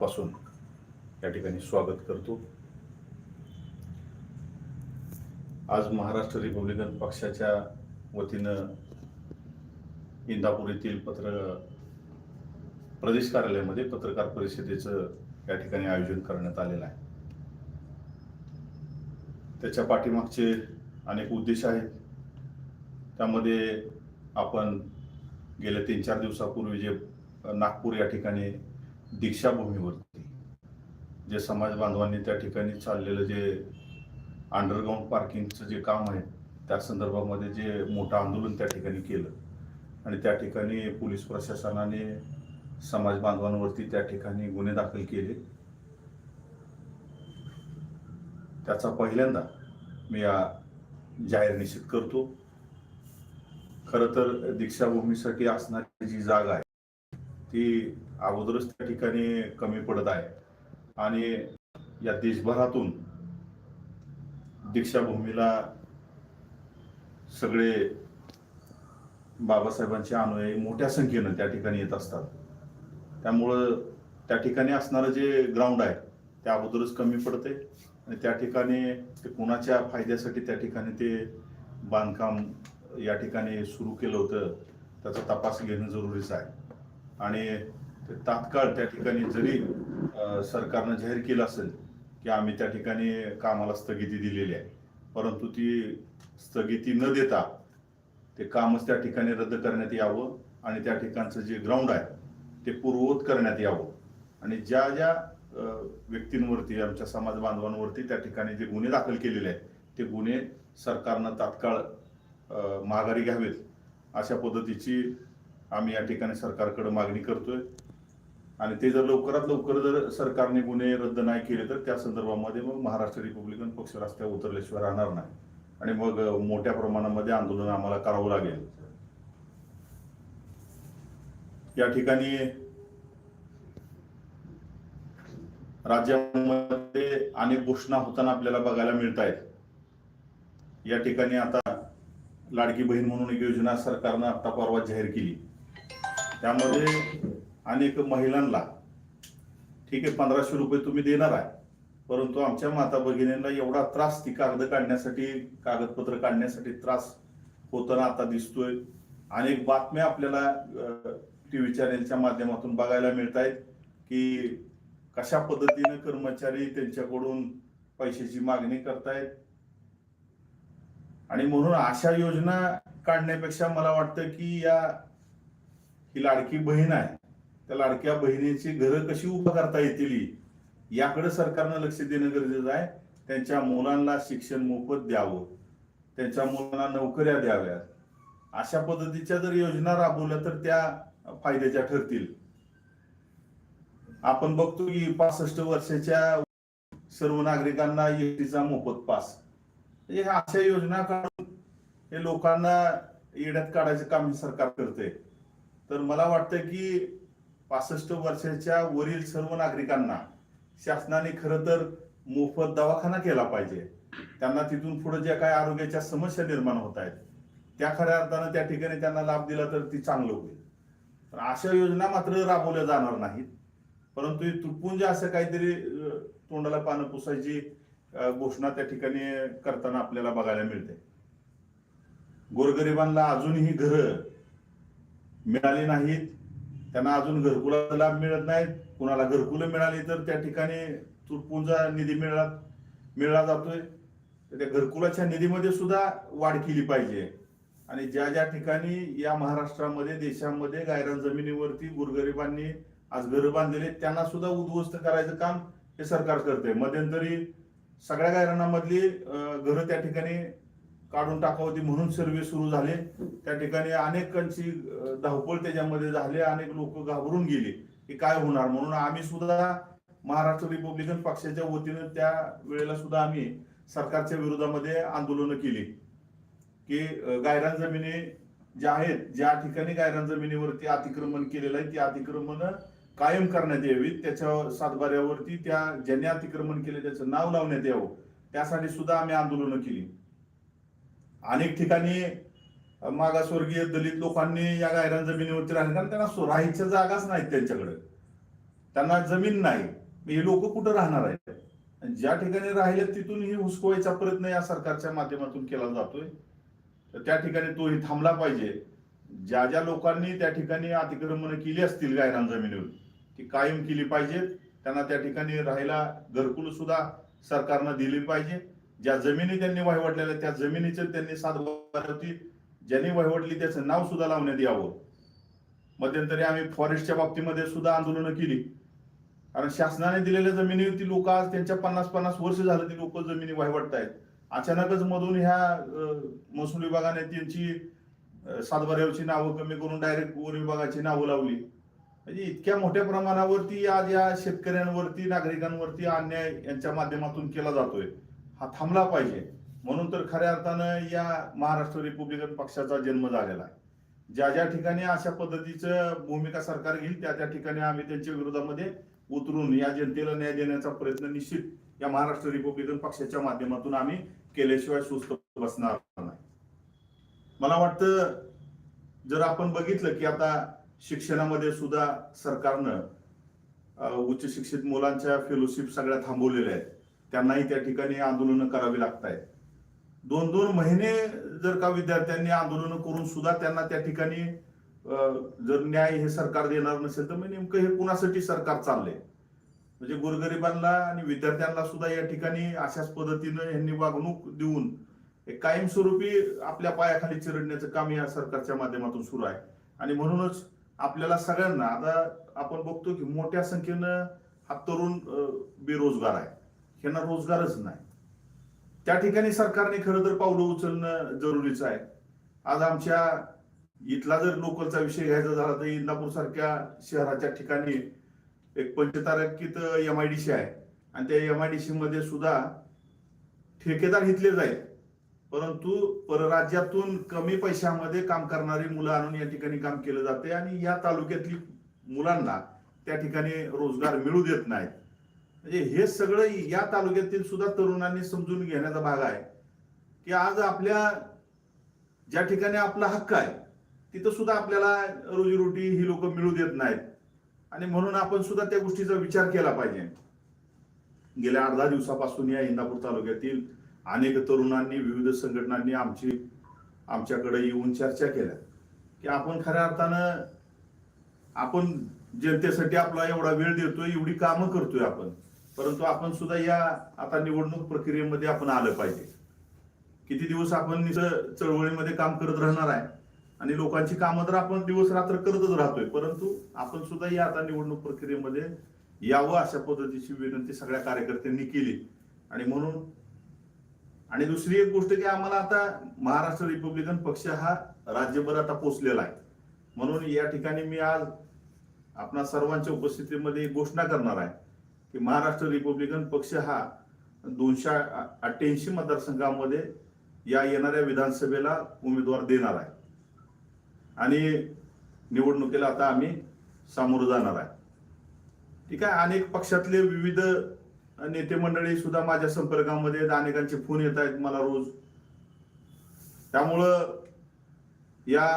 पासून या ठिकाणी स्वागत करतो. आज महाराष्ट्र रिपब्लिकन पक्षाच्या वतीनं इंदापूर येथील पत्र प्रदेश कार्यालयामध्ये पत्रकार परिषदेचं या ठिकाणी आयोजन करण्यात आलेलं आहे. त्याच्या पाठीमागचे अनेक उद्देश आहेत. त्यामध्ये आपण गेल्या तीन चार दिवसापूर्वी जे नागपूर या ठिकाणी दीक्षाभूमीवरती. जे समाज बांधवांनी त्या ठिकाणी चाललेलं जे अंडरग्राऊंड पार्किंगचं जे काम आहे त्या संदर्भामध्ये जे मोठं आंदोलन त्या ठिकाणी केलं. आणि त्या ठिकाणी पोलीस प्रशासनाने समाज बांधवांवरती त्या ठिकाणी गुन्हे दाखल केले. त्याचा पहिल्यांदा मी या जाहीर निश्चित करतो. खरं तर दीक्षाभूमीसाठी असणारी जी जागा आहे ती अगोदरच त्या ठिकाणी कमी पडत आहे. आणि या देशभरातून दीक्षाभूमीला सगळे बाबासाहेबांचे अनुयायी मोठ्या संख्येनं त्या ठिकाणी येत असतात. त्यामुळं त्या ठिकाणी असणारं जे ग्राउंड आहे ते अगोदरच कमी पडते आणि त्या ठिकाणी ते कुणाच्या फायद्यासाठी त्या ठिकाणी ते बांधकाम या ठिकाणी सुरू केलं होतं त्याचा तपास घेणं जरुरीचं आहे. आणि तात्काळ त्या ठिकाणी जरी सरकारनं जाहीर केलं असेल की आम्ही त्या ठिकाणी कामाला स्थगिती दिलेली आहे परंतु ती स्थगिती न देता ते कामच त्या ठिकाणी रद्द करण्यात यावं आणि त्या ठिकाणचं जे ग्राउंड आहे ते पूर्ववत करण्यात यावं. आणि ज्या ज्या व्यक्तींवरती आमच्या समाज बांधवांवरती त्या ठिकाणी जे गुन्हे दाखल केलेले आहेत ते गुन्हे सरकारनं तात्काळ माघारी घ्यावेत अशा पद्धतीची आम्ही या ठिकाणी सरकारकडे मागणी करतोय. आणि ते जर लवकरात लवकर जर सरकारने गुन्हे रद्द नाही केले तर त्या संदर्भामध्ये मग महाराष्ट्र रिपब्लिकन पक्ष रस्त्यावर उतरल्याशिवाय राहणार नाही. आणि मग मोठ्या प्रमाणामध्ये आंदोलन आम्हाला करावं लागेल. या ठिकाणी राज्यामध्ये अनेक घोषणा होताना आपल्याला बघायला मिळत आहेत या ठिकाणी आता लाडकी बहीण म्हणून एक योजना सरकारनं आता परवा जाहीर केली. त्यामध्ये अनेक महिलांना ठीक आहे पंधराशे रुपये तुम्ही देणार आहे. परंतु आमच्या माता भगिनींना एवढा त्रास ती कागद काढण्यासाठी कागदपत्र काढण्यासाठी त्रास होताना आता दिसतोय. अनेक बातम्या आपल्याला टीव्ही चॅनेलच्या माध्यमातून बघायला मिळत आहेत की कशा पद्धतीने कर्मचारी त्यांच्याकडून पैशाची मागणी करतायत. आणि म्हणून अशा योजना काढण्यापेक्षा मला वाटतं की या ही लाडकी बहीण आहे. त्या लाडक्या बहिणीची घरं कशी उभं करता येतील याकडे सरकारनं लक्ष देणं गरजेचं आहे. त्यांच्या मुलांना शिक्षण मोफत द्यावं. त्यांच्या मुलांना नोकऱ्या द्याव्यात. अशा पद्धतीच्या जर योजना राबवल्या तर त्या फायद्याच्या ठरतील. आपण बघतो की पासष्ट वर्षाच्या सर्व नागरिकांना एसटीचा मोफत पास. अशा योजना काढून हे लोकांना येड्यात काढायचं काम सरकार करते तर मला वाटतं की पासष्ट वर्षाच्या वरील सर्व नागरिकांना शासनाने खरं तर मोफत दवाखाना केला पाहिजे. त्यांना तिथून पुढे ज्या काय आरोग्याच्या समस्या निर्माण होत आहेत त्या खऱ्या अर्थानं त्या ठिकाणी त्यांना लाभ दिला तर ती चांगलं होईल. पण अशा योजना मात्र राबवल्या जाणार नाहीत. परंतु हे तुटपुंज असं काहीतरी तोंडाला पानं पुसायची घोषणा त्या ठिकाणी करताना आपल्याला बघायला मिळते. गोरगरिबांना अजूनही घरं मिळाली नाहीत. त्यांना अजून घरकुलाचा लाभ मिळत नाहीत कुणाला घरकुलं मिळाली तर त्या ठिकाणी तुटपुंजा निधी मिळला मिळला जातोय. तर त्या घरकुलाच्या निधीमध्ये सुद्धा वाढ केली पाहिजे. आणि ज्या ज्या ठिकाणी या महाराष्ट्रामध्ये देशामध्ये गायरान जमिनीवरती गुरगरिबांनी आज घरं बांधलेले त्यांना सुद्धा उद्ध्वस्त करायचं काम हे सरकार करते मध्यंतरी सगळ्या गायरानामधली घरं त्या ठिकाणी काढून टाकावती म्हणून सर्वे सुरू झाले. त्या ठिकाणी अनेकांची धावपळ त्याच्यामध्ये झाली. अनेक लोक घाबरून गेले की काय होणार? म्हणून आम्ही सुद्धा महाराष्ट्र रिपब्लिकन पक्षाच्या वतीनं त्या वेळेला सुद्धा आम्ही सरकारच्या विरोधामध्ये आंदोलनं केली. की गायरान जमिनी ज्या आहेत ज्या ठिकाणी गायरान जमिनीवरती अतिक्रमण केलेलं आहे ती अतिक्रमण कायम करण्यात यावीत. त्याच्या सातबाऱ्यावरती त्या ज्यांनी अतिक्रमण केले त्याचं नाव लावण्यात यावं. त्यासाठी सुद्धा आम्ही आंदोलनं केली. अनेक ठिकाणी मागासवर्गीय दलित लोकांनी या गायरान जमिनीवरती राहिले. कारण त्यांना सो- राहायच्या जागाच नाहीत त्यांच्याकडे. त्यांना जमीन नाही. हे लोक कुठं राहणार आहेत? आणि ज्या ठिकाणी राहिले तिथून ही हुसकवायचा प्रयत्न या सरकारच्या माध्यमातून केला जातोय. तर त्या ठिकाणी तोही थांबला पाहिजे. ज्या ज्या लोकांनी त्या ठिकाणी अतिक्रमण केली असतील गायरान जमिनीवर ती कायम केली पाहिजेत. त्यांना त्या ठिकाणी राहायला घरकुल सुद्धा सरकारनं दिली पाहिजे ज्या जमिनी त्यांनी वहिवटलेल्या त्या जमिनीचं त्यांनी सातबारावरती ज्यांनी वहिवटली त्याचं नाव सुद्धा लावण्यात यावं. मध्यंतरी आम्ही फॉरेस्टच्या बाबतीमध्ये सुद्धा आंदोलनं केली. कारण शासनाने दिलेल्या जमिनीवरती लोक आज त्यांच्या पन्नास पन्नास वर्ष झालं ती लोक जमिनी वहिवटत आहेत अचानकच मधून ह्या महसूल विभागाने त्यांची सातबाऱ्यावरची नावं कमी करून डायरेक्ट वन विभागाची नावं लावली. म्हणजे इतक्या मोठ्या प्रमाणावरती आज या शेतकऱ्यांवरती नागरिकांवरती अन्याय यांच्या माध्यमातून केला जातोय. हा थांबला पाहिजे. म्हणून तर खऱ्या अर्थानं या महाराष्ट्र रिपब्लिकन पक्षाचा जन्म झालेला आहे. ज्या ज्या ठिकाणी अशा पद्धतीचं भूमिका सरकार घेईल त्या त्या ठिकाणी आम्ही त्यांच्या विरोधामध्ये उतरून या जनतेला न्याय देण्याचा प्रयत्न निश्चित या महाराष्ट्र रिपब्लिकन पक्षाच्या माध्यमातून आम्ही केल्याशिवाय सुस्त बसणार नाही. मला वाटतं जर आपण बघितलं की आता शिक्षणामध्ये सुद्धा सरकारनं उच्च शिक्षित मुलांच्या फेलोशिप सगळ्या थांबवलेल्या आहेत. त्यांनाही त्या ठिकाणी आंदोलनं करावी लागत आहेत दोन दोन महिने जर का विद्यार्थ्यांनी आंदोलनं करून सुद्धा त्यांना त्या ठिकाणी जर न्याय हे सरकार देणार नसेल तर मग नेमकं हे कुणासाठी सरकार चाललंय? म्हणजे गोरगरिबांना आणि विद्यार्थ्यांना सुद्धा या ठिकाणी अशाच पद्धतीनं यांनी वागणूक देऊन एक कायमस्वरूपी आपल्या पायाखाली चिरडण्याचं काम या सरकारच्या माध्यमातून सुरू आहे. आणि म्हणूनच आपल्याला सगळ्यांना आता आपण बघतो की मोठ्या संख्येनं हा तरुण बेरोजगार आहे. यांना रोजगारच नाही. त्या ठिकाणी सरकारने खरं तर पावलं उचलणं जरुरीचं आहे. आज आमच्या इथला जर लोकलचा विषय घ्यायचा झाला तर इंदापूर सारख्या शहराच्या ठिकाणी एक पंचतारकीत एम आय डी सी आहे. आणि त्या एम आय डी सी मध्ये सुद्धा ठेकेदार घेतले जाईल परंतु परराज्यातून कमी पैशामध्ये काम करणारी मुलं आणून या ठिकाणी काम केलं जाते आणि या तालुक्यातली मुलांना त्या ठिकाणी रोजगार मिळू देत नाहीत. म्हणजे हे सगळं या तालुक्यातील सुद्धा तरुणांनी समजून घेण्याचा भाग आहे. की आज आपल्या ज्या ठिकाणी आपला हक्क आहे तिथं सुद्धा आपल्याला रोजीरोटी ही लोक मिळू देत नाहीत. आणि म्हणून आपण सुद्धा त्या गोष्टीचा विचार केला पाहिजे. गेल्या अर्धा दिवसापासून या इंदापूर तालुक्यातील अनेक तरुणांनी विविध संघटनांनी आमची आमच्याकडे येऊन चर्चा केल्या. की आपण खऱ्या अर्थानं आपण जनतेसाठी आपला एवढा वेळ देतोय एवढी कामं करतोय आपण. परंतु आपण सुद्धा या आता निवडणूक प्रक्रियेमध्ये आपण आलं पाहिजे. किती दिवस आपण चळवळीमध्ये काम करत राहणार आहे? आणि लोकांची कामं तर आपण दिवस रात्र करतच राहतोय. परंतु आपण सुद्धा या आता निवडणूक प्रक्रियेमध्ये यावं अशा पद्धतीची विनंती सगळ्या कार्यकर्त्यांनी केली. आणि म्हणून आणि दुसरी एक गोष्ट की आम्हाला आता महाराष्ट्र रिपब्लिकन पक्ष हा राज्यभर आता पोचलेला आहे. म्हणून या ठिकाणी मी आज आपणा सर्वांच्या उपस्थितीमध्ये घोषणा करणार आहे. की महाराष्ट्र रिपब्लिकन पक्ष हा दोनशे अठ्ठ्याऐंशी मतदारसंघामध्ये या येणाऱ्या विधानसभेला उमेदवार देणार आहे. आणि निवडणुकीला आता आम्ही सामोरं जाणार आहे. ठीक आहे अनेक पक्षातले विविध नेते मंडळी सुद्धा माझ्या संपर्कामध्ये अनेकांचे फोन येत आहेत मला रोज. त्यामुळं या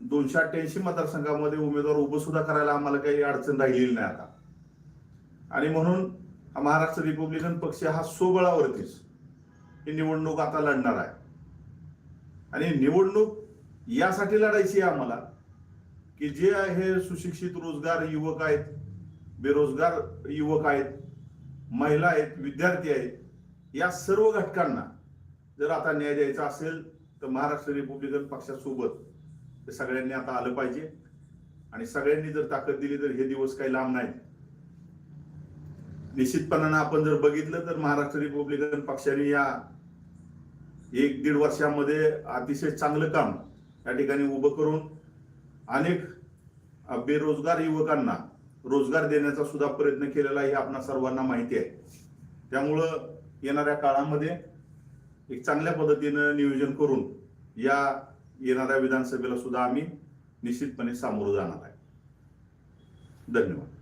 दोनशे अठ्ठ्याऐंशी मतदारसंघामध्ये उमेदवार उभं सुद्धा करायला आम्हाला काही अडचण राहिलेली नाही आता. आणि म्हणून हा महाराष्ट्र रिपब्लिकन पक्ष हा सोबळावरतीच ही निवडणूक आता लढणार आहे. आणि निवडणूक यासाठी लढायची आहे आम्हाला की जे हे सुशिक्षित रोजगार युवक आहेत बेरोजगार युवक आहेत महिला आहेत विद्यार्थी आहेत या सर्व घटकांना जर आता न्याय द्यायचा असेल तर महाराष्ट्र रिपब्लिकन पक्षासोबत ते सगळ्यांनी आता आलं पाहिजे. आणि सगळ्यांनी जर ताकद दिली तर हे दिवस काही लांब नाहीत. निश्चितपणानं आपण जर बघितलं तर महाराष्ट्र रिपब्लिकन पक्षाने या एक दीड वर्षामध्ये अतिशय चांगलं काम या ठिकाणी उभं करून अनेक बेरोजगार युवकांना रोजगार देण्याचा सुद्धा प्रयत्न केलेला हे आपणा सर्वांना माहिती आहे. त्यामुळं येणाऱ्या काळामध्ये एक चांगल्या पद्धतीनं नियोजन करून या येणाऱ्या विधानसभेला सुद्धा आम्ही निश्चितपणे सामोरं जाणार आहे. धन्यवाद.